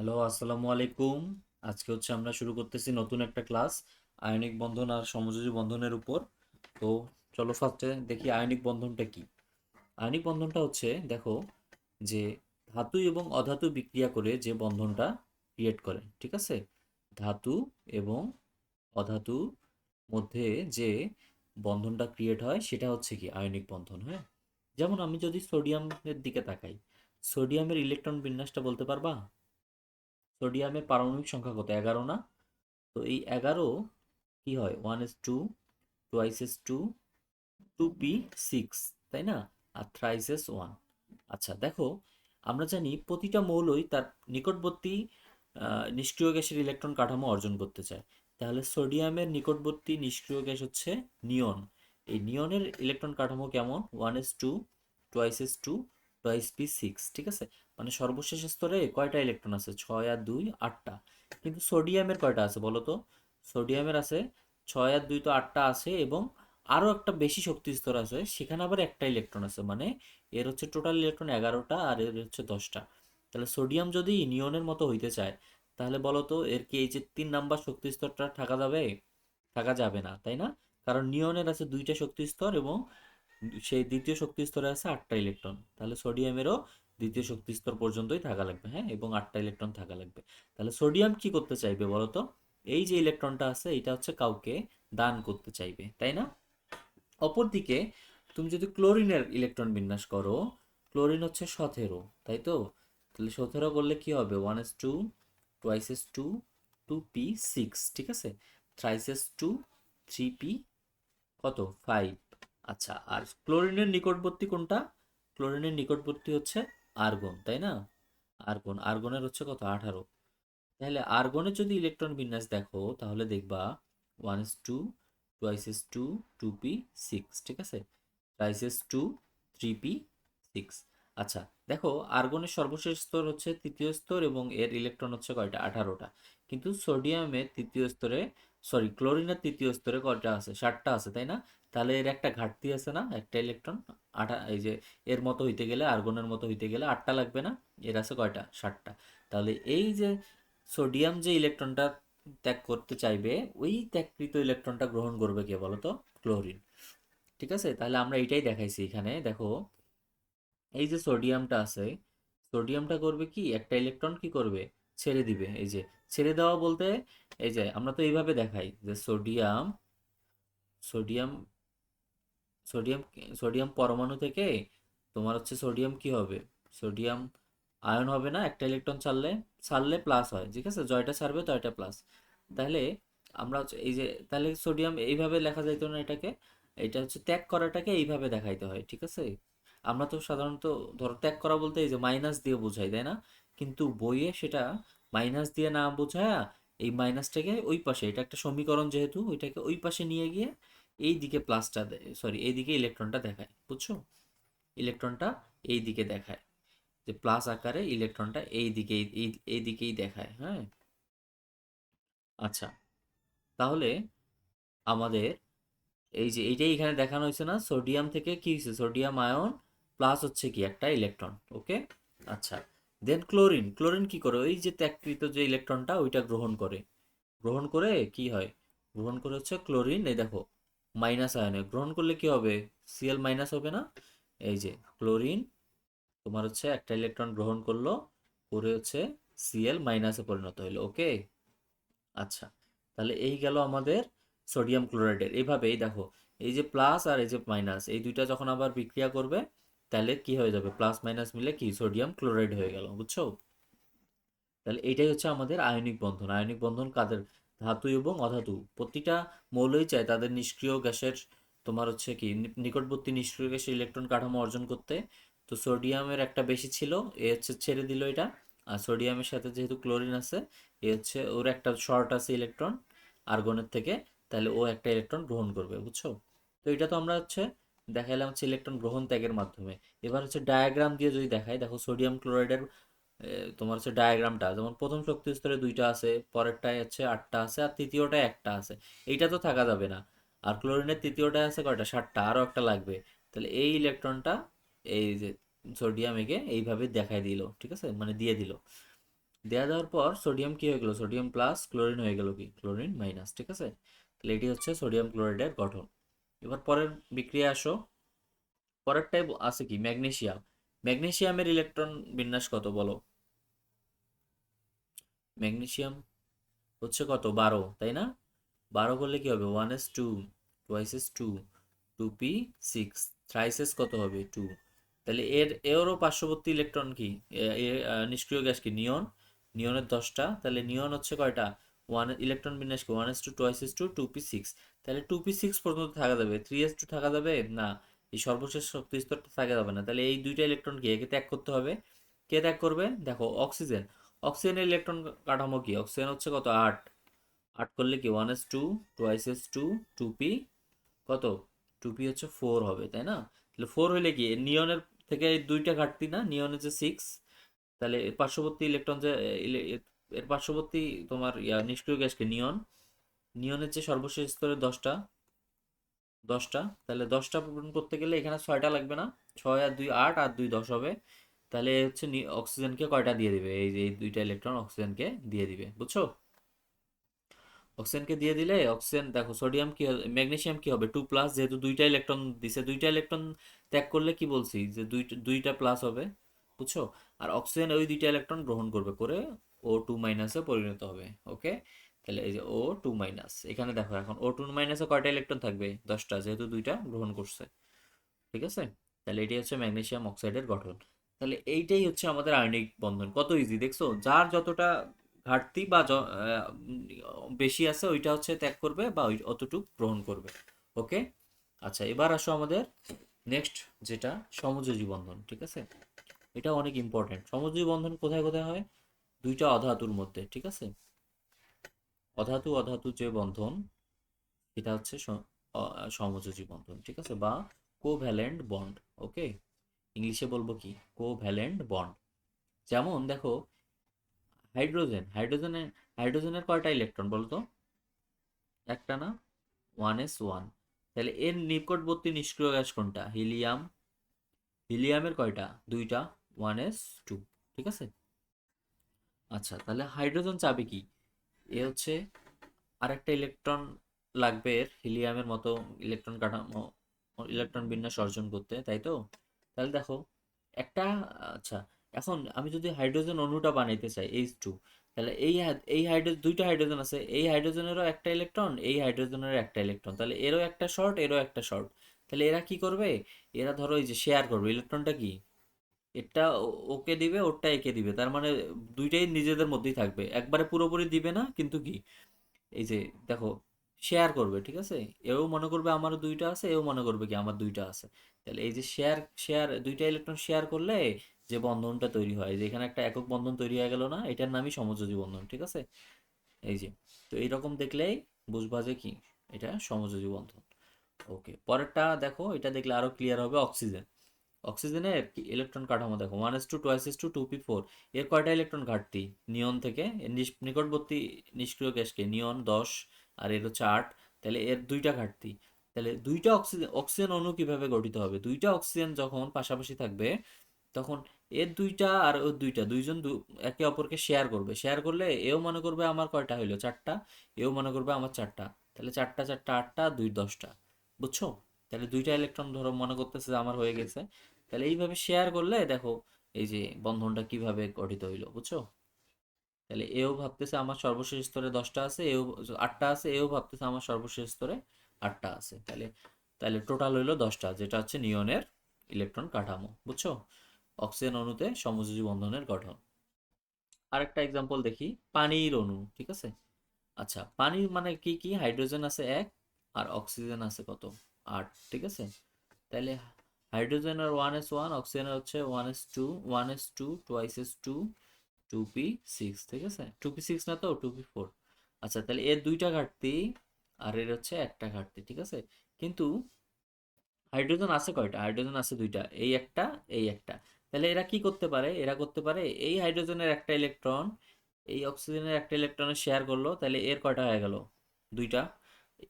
Hello, আসসালামু আলাইকুম। আজকে হচ্ছে আমরা শুরু করতেছি নতুন একটা ক্লাস, আয়নিক বন্ধন আর সমযোজী বন্ধনের উপর। তো চলো ফার্স্টে দেখি আয়নিক বন্ধনটা কি। আয়নিক বন্ধনটা হচ্ছে, দেখো, যে ধাতু এবং অধাতু বিক্রিয়া করে যে বন্ধনটা ক্রিয়েট করে, ঠিক আছে? ধাতু এবং অধাতু মধ্যে যে বন্ধনটা ক্রিয়েট হয়, সেটা হচ্ছে কি আয়নিক বন্ধন হ্যাঁ? যেমন আমি যদি সোডিয়ামের দিকে তাকাই সোডিয়ামের ইলেকট্রন বিন্যাসটা বলতে পারবা? সোডিয়ামের পারমাণবিক সংখ্যা কত? এগারো না? তো এই এগারো কি হয়? One S two twice S two two P six তাই না? আর থ্রাইস এস ওয়ান আচ্ছা দেখো, আমরা জানি প্রতিটা মৌলই তার নিকটবর্তী নিষ্ক্রিয় গ্যাসের ইলেকট্রন কাঠামো অর্জন করতে চায়। তাহলে সোডিয়ামের নিকটবর্তী নিষ্ক্রিয় গ্যাস হচ্ছে নিয়ন। এই নিয়নের ইলেকট্রন কাঠামো কেমন? One S two twice S two twice P six ঠিক আছে? মানে সর্বশেষ স্তরে কয়টা ইলেকট্রন আছে? ছয় আর দুই আটটা। কিন্তু সোডিয়ামের কয়টা আছে বলো তো সোডিয়ামের আছে, ছয় আর দুই তো আটটা আছে এবং আরও একটা বেশি শক্তি স্তর আছে, সেখানে আবার একটা ইলেকট্রন আছে। মানে এর হচ্ছে টোটাল ইলেকট্রন এগারোটা আর এর হচ্ছে দশটা। তাহলে সোডিয়াম যদি নিয়নের মতো হইতে চায়, তাহলে বলো তো এর কি এই যে তিন নাম্বার শক্তি স্তরটা থাকা যাবে? থাকা যাবে না, তাই না? কারণ নিয়নের আছে দুইটা শক্তি স্তর এবং সেই দ্বিতীয় শক্তি স্তরে আছে আটটা ইলেকট্রন তাহলে সোডিয়ামেরও দ্বিতীয় শক্তি স্তর পর্যন্তই থাকা লাগবে হ্যাঁ? এবং আটটা ইলেকট্রন থাকা লাগবে। তাহলে সোডিয়াম কি করতে চাইবে বলো তো এই যে ইলেকট্রনটা আছে, এটা হচ্ছে কাউকে দান করতে চাইবে, তাই না? অপরদিকে তুমি যদি ক্লোরিনের ইলেকট্রন বিন্যাস করো, ক্লোরিন হচ্ছে সতেরো, তাই তো? তাহলে সতেরো করলে কি হবে? One S two twice S two two P six ঠিক আছে? Thrice S two three P কত? ফাইভ আচ্ছা আর ক্লোরিনের নিকটবর্তী কোনটা? ক্লোরিনের নিকটবর্তী হচ্ছে আর্গন তাই না? আর্গন আর্গনের হচ্ছে কত? আঠারো। তাহলে আর্গনের যদি ইলেকট্রন বিন্যাস দেখো, তাহলে দেখবা one S two twice S two two P six ঠিক আছে? Thrice S two three P six আচ্ছা দেখো আর্গনের সর্বশেষ স্তর হচ্ছে তৃতীয় স্তর এবং এর ইলেকট্রন হচ্ছে কয়টা? আঠারোটা। কিন্তু সোডিয়ামের তৃতীয় স্তরে সরি ক্লোরিনের তৃতীয় স্তরে কয়টা আছে? ষাটটা আছে, তাই না? তাহলে এর একটা ঘাটতি আছে না? একটা ইলেকট্রন আঠা এই যে এর মতো হইতে গেলে আর্গনের মতো হইতে গেলে আটটা লাগবে না? এর আছে কয়টা? ষাটটা তাহলে এই যে সোডিয়াম যে ইলেকট্রনটা ত্যাগ করতে চাইবে, ওই ত্যাগকৃত ইলেকট্রনটা গ্রহণ করবে কে বলো তো ক্লোরিন। ঠিক আছে? তাহলে আমরা এটাই দেখাইছি এখানে। দেখো, এই যে সোডিয়ামটা আছে, সোডিয়ামটা করবে কি? একটা ইলেকট্রন কি করবে? ছেড়ে দিবে। এই যে ছেড়ে দেওয়া বলতে, এই যে আমরা তো এইভাবে দেখাই যে সোডিয়াম সোডিয়াম সোডিয়াম সোডিয়াম পরমাণু থেকে তোমার হচ্ছে সোডিয়াম কি হবে? সোডিয়াম আয়ন হবে না, একটা ইলেকট্রন ছাড়লে ছাড়লে প্লাস হয়, ঠিক আছে? জয়টা ছাড়বে, তয়টা প্লাস তাহলে আমরা হচ্ছে এই যে, তাহলে সোডিয়াম এইভাবে লেখা যাইতো না এটাকে, এটা হচ্ছে ত্যাগ করাটাকে এইভাবে দেখাইতে হয়, ঠিক আছে? আমরা তো সাধারণত, ধরো ত্যাগ করা বলতে এই যে মাইনাস দিয়ে বোঝাই, তাই না? কিন্তু বইয়ে সেটা মাইনাস দিয়ে না বোঝায় এই মাইনাসটাকে ওই পাশে, এটা একটা সমীকরণ যেহেতু, ওইটাকে ওই পাশে নিয়ে গিয়ে এই দিকে প্লাসটা সরি এই দিকে ইলেকট্রনটা দেখায়, বুঝছ? ইলেকট্রনটা এই দিকে দেখায়, যে প্লাস আকারে ইলেকট্রনটা এই দিকে, এই দিকেই দেখায় হ্যাঁ? আচ্ছা তাহলে আমাদের এই যে এইটাই এখানে দেখানো হয়েছে না, সোডিয়াম থেকে কি হয়েছে? সোডিয়াম আয়ন প্লাস হচ্ছে কি একটা ইলেকট্রন, ওকে? আচ্ছা দেন ক্লোরিন ক্লোরিন কি করে? ওই যে ত্যাগকৃত যে ইলেকট্রনটা, ওইটা গ্রহণ করে। গ্রহণ করে কি হয়? গ্রহণ করে হচ্ছে ক্লোরিন এই দেখো মাইনাস আয়নে। গ্রহণ করলে কি হবে? সিএল মাইনাস হবে না? এই যে, ক্লোরিন, তোমার হচ্ছে একটা ইলেকট্রন গ্রহণ করল, করে হচ্ছে সিএল মাইনাসে পরিণত হলো ওকে? আচ্ছা তাহলে এই গেল আমাদের সোডিয়াম ক্লোরাইডের। এইভাবেই দেখো, এই যে প্লাস আর এই যে মাইনাস, এই দুইটা যখন আবার বিক্রিয়া করবে, তাহলে কি হয়ে যাবে? প্লাস মাইনাস মিলে কি? সোডিয়াম ক্লোরাইড হয়ে গেল, বুঝছ? তাহলে এটাই হচ্ছে আমাদের আয়নিক বন্ধন। আয়নিক বন্ধন কাদের? ধাতু এবং অধাতু। প্রতিটা মৌলই চায় তাদের নিষ্ক্রিয় গ্যাসের তোমার হচ্ছে কি নিকটবর্তী নিষ্ক্রিয় গ্যাসের ইলেকট্রন কাঠামো অর্জন করতে। তো সোডিয়ামের একটা বেশি ছিল, এ হচ্ছে ছেড়ে দিল এটা। আর সোডিয়ামের সাথে যেহেতু ক্লোরিন আছে, এ হচ্ছে ওর একটা শর্ট আছে ইলেকট্রন আর্গনের থেকে, তাহলে ও একটা ইলেকট্রন গ্রহণ করবে, বুঝছ? তো এটা তো আমরা হচ্ছে দেখাইলাম হচ্ছে ইলেকট্রন গ্রহণ ত্যাগের মাধ্যমে। এবার হচ্ছে ডায়াগ্রাম দিয়ে যদি দেখাই, দেখো সোডিয়াম ক্লোরাইডের তোমার হচ্ছে ডায়াগ্রামটা যেমন প্রথম শক্তি স্তরে দুইটা আছে, পরেরটায় হচ্ছে আটটা আছে, আর তৃতীয়টায় একটা আছে। এইটা তো থাকা যাবে না। আর ক্লোরিনের তৃতীয়টায় আছে কয়টা? সাতটা, আরও একটা লাগবে। তাহলে এই ইলেকট্রনটা এই যে সোডিয়াম একে এইভাবে দেখাই দিল, ঠিক আছে? মানে দিয়ে দিল। দেওয়া দেওয়ার পর সোডিয়াম কি হয়ে গেল? সোডিয়াম প্লাস ক্লোরিন হয়ে গেল কি? ক্লোরিন মাইনাস ঠিক আছে? তাহলে এটি হচ্ছে সোডিয়াম ক্লোরাইডের গঠন। এবার পরের বিক্রিয়া আসো। পরেরটাই আছে কি? ম্যাগনেশিয়াম ম্যাগনেসিয়ামের ইলেকট্রন বিন্যাস কত বলো? ম্যাগনেসিয়াম হচ্ছে কত? বারো, তাই না? বারো করলে কি হবে? One S two twice S two two P six thrice S কত হবে? টু তাহলে এর এরও পার্শ্ববর্তী ইলেকট্রন কি? নিষ্ক্রিয় গ্যাস কি? নিয়ন। নিয়নের দশটা, তাহলে নিয়ন হচ্ছে কয়টা? ওয়ান ইলেকট্রন বিন্যাস কি? One S two twice S two two P six তাহলে টু পি সিক্স পর্যন্ত থাকা যাবে। থ্রি এস টু থাকা যাবে? না, এই সর্বশেষ শক্তি স্তরটা থাকা যাবে না। তাহলে এই দুইটা ইলেকট্রন কি? একে ত্যাগ করতে হবে। কে ত্যাগ করবে? দেখো অক্সিজেন অক্সিজেনের ইলেকট্রন কাঠামো কি? অক্সিজেন হচ্ছে কত? আট। আট করলে কি? One S two twice S two two P কত? টু পি হচ্ছে ফোর হবে, তাই না? তাহলে ফোর হলে কি? নিয়নের থেকে দুইটা ঘাটতি না? নিয়নের যে সিক্স তাহলে এর পার্শ্ববর্তী ইলেকট্রন যে এর- পার্শ্ববর্তী তোমার ইয়া, নিষ্ক্রিয় গ্যাসকে নিয়ন। নিয়নের যে সর্বশেষ স্তরের দশটা। দশটা। তাহলে দশটা পূরণ করতে গেলে এখানে ছয়টা লাগবে না? ছয় আর দুই আট আর দুই দশ হবে। তাহলে হচ্ছে অক্সিজেনকে কয়টা দিয়ে দিবে? এই যে এই দুইটা ইলেকট্রন অক্সিজেনকে দিয়ে দিবে, বুঝছ? অক্সিজেনকে দিয়ে দিলে অক্সিজেন, দেখো সোডিয়াম কি হবে ম্যাগনেসিয়াম কি হবে? টু প্লাস যেহেতু দুইটা ইলেকট্রন দিছে, দুইটা ইলেকট্রন ত্যাগ করলে কি বলছি? যে দুইটা দুইটা প্লাস হবে, বুঝছ? আর অক্সিজেন ওই দুইটা ইলেকট্রন গ্রহণ করবে করে ও টু মাইনাসে পরিণত হবে ওকে তাহলে এই যে ও টু মাইনাস এখানে দেখো এখন ও টু মাইনাসে কয়টা ইলেকট্রন থাকবে? দশটা, যেহেতু দুইটা গ্রহণ করছে, ঠিক আছে? তাহলে এটি হচ্ছে ম্যাগনেশিয়াম অক্সাইডের গঠন। তাহলে এইটাই হচ্ছে আমাদের আয়নিক বন্ধন। কত ইজি দেখছ? যার যতটা ঘাটতি বা বেশি আছে, ওইটা হচ্ছে ত্যাগ করবে বা ওই অতটুক গ্রহণ করবে। ওকে? আচ্ছা এবার আসো আমাদের নেক্সট যেটা, সমযোজী বন্ধন, ঠিক আছে? এটা অনেক ইম্পর্টেন্ট সমযোজী বন্ধন কোথায় কোথায় হয়? দুইটা অধাতুর মধ্যে, ঠিক আছে? অধাতু অধাতু যে বন্ধন এটা হচ্ছে সমযোজী বন্ধন, ঠিক আছে? বা কোভ্যালেন্ট বন্ড ওকে ইংলিশে বলব কি? কোভ্যালেন্ট বন্ড যেমন দেখো হাইড্রোজেন হাইড্রোজেনের হাইড্রোজেনের কয়টা ইলেকট্রন বলতো একটা না? ওয়ান এস ওয়ান তাহলে এর নিকটবর্তী নিষ্ক্রিয় গ্যাস কোনটা? হিলিয়াম হিলিয়ামের কয়টা? দুইটা ওয়ান এস টু ঠিক আছে? আচ্ছা তাহলে হাইড্রোজেন চাবে কি? এ হচ্ছে আরেকটা ইলেকট্রন লাগবে এর হিলিয়ামের মতো ইলেকট্রন কাঠামো ইলেকট্রন বিন্যাস অর্জন করতে, তাই তো? তাহলে দেখো, একটা আচ্ছা এখন আমি যদি হাইড্রোজেন অণুটা বানাইতে চাই এইচ টু তাহলে এই এই হাইড্রো দুইটা হাইড্রোজেন আছে, এই হাইড্রোজেনেরও একটা ইলেকট্রন এই হাইড্রোজেনেরও একটা ইলেকট্রন তাহলে এরও একটা শর্ট এরও একটা শর্ট তাহলে এরা কি করবে? এরা ধরো এই যে শেয়ার করবে ইলেকট্রনটা কি? এটা ওকে দিবে, ওরটা একে দিবে, তার মানে দুইটাই নিজেদের মধ্যেই থাকবে, একবারে পুরোপুরি দিবে না, কিন্তু কি? এই যে দেখো শেয়ার করবে, ঠিক আছে? এও মনে করবে আমার দুইটা আছে, এও মনে করবে কি আমার দুইটা আছে। তাহলে এই যে শেয়ার শেয়ার দুইটা ইলেকট্রন শেয়ার করলে যে বন্ধনটা তৈরি হয়, যে এখানে একটা একক বন্ধন তৈরি হয়ে গেল না, এটার নামই সমযোজী বন্ধন, ঠিক আছে? এই যে, তো এইরকম দেখলেই বুঝবা যে কি, এটা সমযোজী বন্ধন। ওকে পরেরটা দেখো, এটা দেখলে আরও ক্লিয়ার হবে অক্সিজেন অক্সিজেনের ইলেকট্রন কাঠামো দেখো one s two twice s two two p four এর কয়টা ইলেকট্রন ঘাটতি? নিয়ন থেকে নিকটবর্তী নিষ্ক্রিয় গ্যাসকে, নিয়ন, দশ আর এর হচ্ছে আট। তাহলে এর দুইটা ঘাটতি। তাহলে দুইটা অক্সিজেন অক্সিজেন অণু কীভাবে গঠিত হবে? দুইটা অক্সিজেন যখন পাশাপাশি থাকবে, তখন এর দুইটা আর ওর দুইটা, দুইজন দু- একে অপরকে শেয়ার করবে। শেয়ার করলে এও মনে করবে আমার কয়টা হইল? চারটা। এও মনে করবে আমার চারটা। তাহলে চারটা চারটা, আটটা, দুই, দশটা। বুঝছ? তাহলে দুইটা ইলেকট্রন ধরো মনে করতেছে যে আমার হয়ে গেছে। তাহলে এইভাবে শেয়ার করলে দেখো এই যে বন্ধনটা কীভাবে গঠিত হইল? বুঝছ? তাহলে এও ভাবতেছে আমার সর্বশেষ স্তরে দশটা আছে, এও আটটা আছে, এও ভাবতেছে আমার সর্বশেষ স্তরে আটটা আছে। তাহলে তাহলে টোটাল হইল দশটা, যেটা হচ্ছে নিয়নের ইলেকট্রন কাঠামো, বুঝছ? অক্সিজেন অণুতে সমযোজী বন্ধনের গঠন। আরেকটা এক্সাম্পল দেখি, পানির অণু, ঠিক আছে? আচ্ছা পানির মানে কি কি? হাইড্রোজেন আছে এক, আর অক্সিজেন আছে কত? আট, ঠিক আছে? তাহলে হাইড্রোজেনের ওয়ান এস ওয়ান অক্সিজেনের হচ্ছে one s two one s two twice s two two p six ঠিক আছে? টু পি সিক্স না তো? Two p four. আচ্ছা তাহলে এর দুইটা ঘাটতি আর এর হচ্ছে একটা ঘাটতি, ঠিক আছে? কিন্তু হাইড্রোজেন আছে কয়টা? হাইড্রোজেন আছে দুইটা, এই একটা এই একটা। তাহলে এরা কি করতে পারে? এরা করতে পারে, এই হাইড্রোজেনের একটা ইলেকট্রন, এই অক্সিজেনের একটা ইলেকট্রনের শেয়ার করল, তাহলে এর কয়টা হয়ে গেল? দুইটা।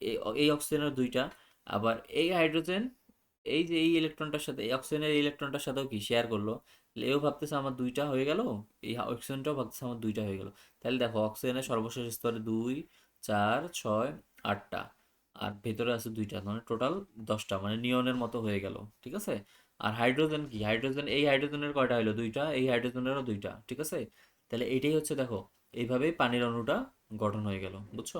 এই- অক্সিজেনের দুইটা। আবার এই হাইড্রোজেন, এই যে এই ইলেকট্রনটার সাথে, এই অক্সিজেনের ইলেকট্রনটার সাথেও কি শেয়ার করল? এও ভাবতেছে আমার দুইটা হয়ে গেল, এই অক্সিজেনটাও ভাবতেছে আমার দুইটা হয়ে গেল। তাহলে দেখো অক্সিজেনের সর্বশেষ স্তরে দুই, চার, ছয়, আটটা, আর ভেতরে আছে দুইটা মানে টোটাল দশটা মানে নিয়নের মতো হয়ে গেল, ঠিক আছে? আর হাইড্রোজেন কি? হাইড্রোজেন এই হাইড্রোজেনের কয়টা হলো? দুইটা, এই হাইড্রোজেনেরও দুইটা, ঠিক আছে? তাহলে এইটাই হচ্ছে দেখো, এইভাবেই পানির অণুটা গঠন হয়ে গেল, বুঝছ?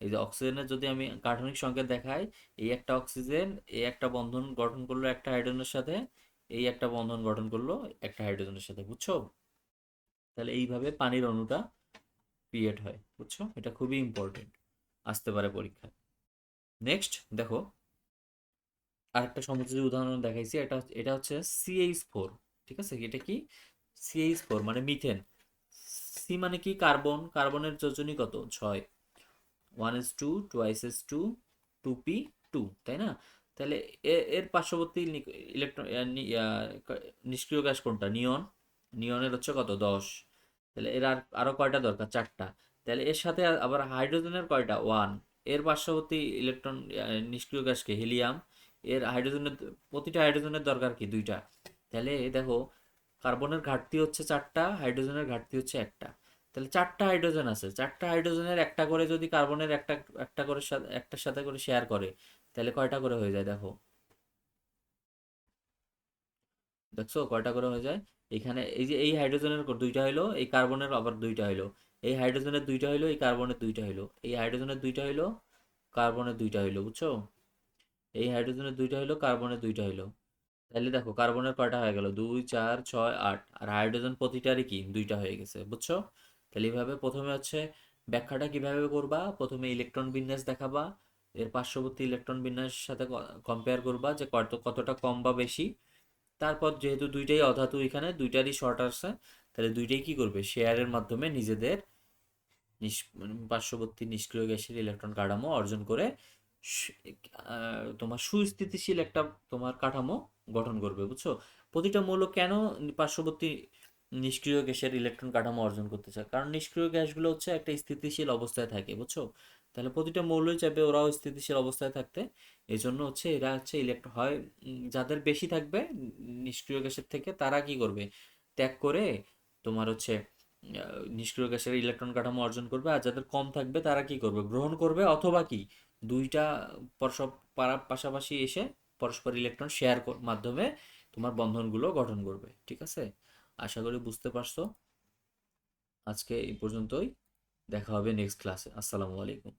এই যে অক্সিজেনের যদি আমি কার্বনিক সংকেত দেখাই, এই একটা অক্সিজেন এই একটা বন্ধন গঠন করল একটা হাইড্রোজেনের সাথে এই একটা বন্ধন গঠন করল, একটা হাইড্রোজেনের সাথে, বুঝছ? তাহলে এইভাবে পানির অণুটা ক্রিয়েট হয়, বুঝছ? এটা খুবই ইম্পর্টেন্ট আসতে পারে পরীক্ষায়। নেক্সট দেখো, আরেকটা সমুদ্রের উদাহরণ দেখাইছি, এটা এটা হচ্ছে সিএইচ ফোর ঠিক আছে? এটা কি? সিএইচ ফোর মানে মিথেন সি মানে কি? কার্বন কার্বনের যোজনী কত? ছয়। One s two twice s two two p two তাই না? তাহলে এর পার্শ্ববর্তী ইলেকট্রন নিষ্ক্রিয় গ্যাস কোনটা? নিয়ন। নিয়নের হচ্ছে কত? দশ। তাহলে এর আর, আরও কয়টা দরকার? চারটা। তাহলে এর সাথে আবার হাইড্রোজেনের কয়টা? ওয়ান। এর পার্শ্ববর্তী ইলেকট্রন নিষ্ক্রিয় গ্যাসকে হিলিয়াম। এর হাইড্রোজেনের, প্রতিটা হাইড্রোজেনের দরকার কি? দুইটা। তাহলে দেখো, কার্বনের ঘাটতি হচ্ছে চারটা, হাইড্রোজেনের ঘাটতি হচ্ছে একটা। তাহলে চারটা হাইড্রোজেন আছে। চারটা হাইড্রোজেনের একটা করে যদি কার্বনের একটা একটা করে সাথে- একটার সাথে করে শেয়ার করে তাহলে কয়টা করে হয়ে যায় দেখো? দেখছ? কয়টা করে হয়ে যায়? এখানে এই যে এই হাইড্রোজেনের দুইটা হইল, এই কার্বনের আবার দুইটা হইল। এই হাইড্রোজেনের দুইটা হইল, এই কার্বনের দুইটা হইল। এই হাইড্রোজেনের দুইটা হইল কার্বনের দুইটা হইল, বুঝছ? এই হাইড্রোজেনের দুইটা হইল কার্বনের দুইটা হইল। তাহলে দেখো কার্বনের কয়টা হয়ে গেল? দুই, চার, ছয়, আট। আর হাইড্রোজেন প্রতিটারই কি? দুইটা হয়ে গেছে, বুঝছ? তাহলে এইভাবে প্রথমে হচ্ছে ব্যাখ্যাটা কীভাবে করবা? প্রথমে ইলেকট্রন বিন্যাস দেখাবা। এর পার্শ্ববর্তী ইলেকট্রন বিন্যাসের সাথে কম্পেয়ার করবা যে কত, কতটা কম বা বেশি। তারপর যেহেতু দুইটাই অধাতু এখানে, দুইটারই শর্ট আসছে তাহলে দুইটাই কি করবে? শেয়ারের মাধ্যমে নিজেদের পার্শ্ববর্তী নিষ্ক্রিয় গ্যাসের ইলেকট্রন কাঠামো অর্জন করে তোমার সুস্থিতিশীল একটা তোমার কাঠামো গঠন করবে, বুঝছ? প্রতিটা মৌল কেন পার্শ্ববর্তী নিষ্ক্রিয় গ্যাসের ইলেকট্রন কাঠামো অর্জন করতে চায়? কারণ নিষ্ক্রিয় গ্যাসগুলো হচ্ছে একটা স্থিতিশীল অবস্থায় থাকে, বুঝছ? তাহলে প্রতিটা মৌলই চাইবে ওরাও স্থিতিশীল অবস্থায় থাকতে। এই জন্য হচ্ছে এরা হচ্ছে ইলেকট্রন হয়। যাদের বেশি থাকবে, নিষ্ক্রিয় গ্যাসের থেকে তারা কি করবে? ত্যাগ করে তোমার হচ্ছে নিষ্ক্রিয় গ্যাসের ইলেকট্রন কাঠামো অর্জন করবে। আর যাদের কম থাকবে তারা কি করবে? গ্রহণ করবে অথবা কি? দুইটা পরস্পর পারা- পাশাপাশি এসে পরস্পর ইলেকট্রন শেয়ার মাধ্যমে তোমার বন্ধনগুলো গঠন করবে। ঠিক আছে? আশা করি বুঝতে পারছ। আজকে এই পর্যন্তই। দেখা হবে নেক্সট ক্লাসে আসসালামু আলাইকুম।